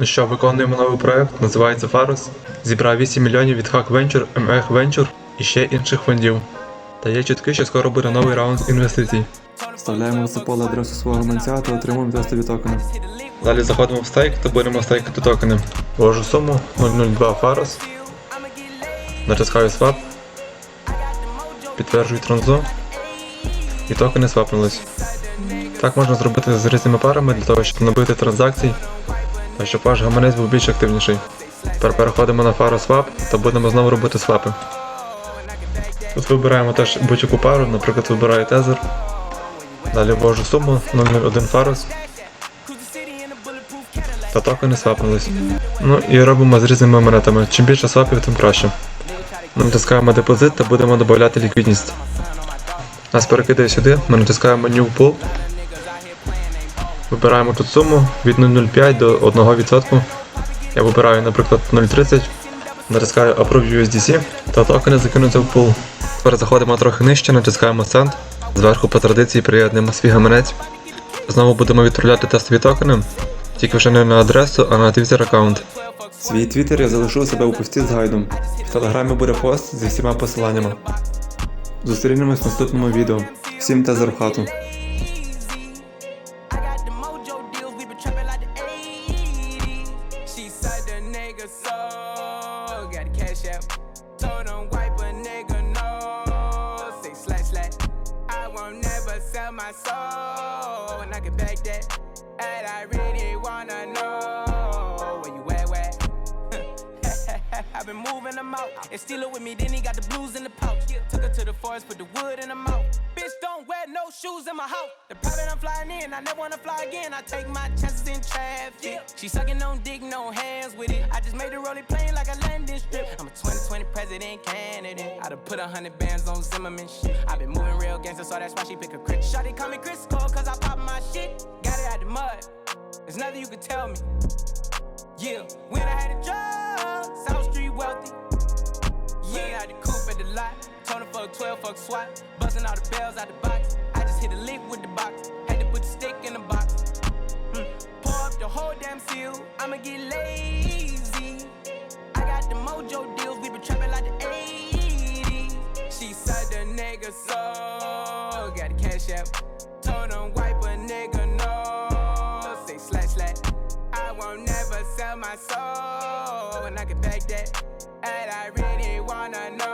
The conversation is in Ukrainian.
Ну що, виконуємо новий проект, називається Фарос. Зібрав 8 мільйонів від Hack Venture, MH Venture і ще інших фондів. Та є чутки, що скоро буде новий раунд інвестицій. Вставляємо в це поле адресу свого гаманця та отримуємо тестові токени. Далі заходимо в стейк та будемо стейкати токени. Ввожу суму 002 Фарос. Натискаю Swap. Підтверджую транзу. І токени свапнулись. Так можна зробити з різними парами для того, щоб набити транзакцій, щоб ваш гаманець був більш активніший. Тепер переходимо на фару Swap та будемо знову робити свапи. Тут вибираємо теж будь-яку пару, наприклад, вибираю тезер. Далі ввожу суму 001 фарус. Та токени свапнулись. Ну і робимо з різними монетами. Чим більше свапів, тим краще. Натискаємо депозит та будемо додати ліквідність. Нас перекидає сюди, ми натискаємо New Pool. Вибираємо тут суму від 0,05 до 1%. Я вибираю, наприклад, 0,30. Натискаю Approve USDC та токени закинуться в пул. Тепер заходимо трохи нижче, натискаємо Send. Зверху по традиції приєднуємо свій гаманець. Знову будемо відправляти тестові токени, тільки вже не на адресу, а на Twitter аккаунт. Свій твіттер я залишу у себе у пості з гайдом. В телеграмі буде пост зі всіма посиланнями. Зустрінемось в наступному відео. Всім тезер в sell my soul, and I can back that. And I really wanna know where you at, where? I've been moving them out. And steal it with me, then he got the blues in the pouch. Took her to the forest, put the wood in her mouth. Bitch, don't wear no shoes in my house. The private I'm flying in, I never wanna fly again. I take my chances in traffic. She sucking on dick, no hands with it. I just made the rolling plane like a landing strip. I'm a 2020 president candidate. I done put a hundred bands on Zimmerman shit. i been moving real gangster, so that's why she pick a crit. Shawty call me Chris Cole, cause I pop my shit. Got it out the mud. There's nothing you can tell me. Yeah, when I had a job, South Street wealthy. Yeah, had the coupe at the lot. Him fuck 12, fuck SWAT. Busting all the bells out the box. I just hit a lick with the box. Had to put the stick in out. Told him wipe a nigga no. Say slash slash. I won't never sell my soul, and I can back that. And I really wanna know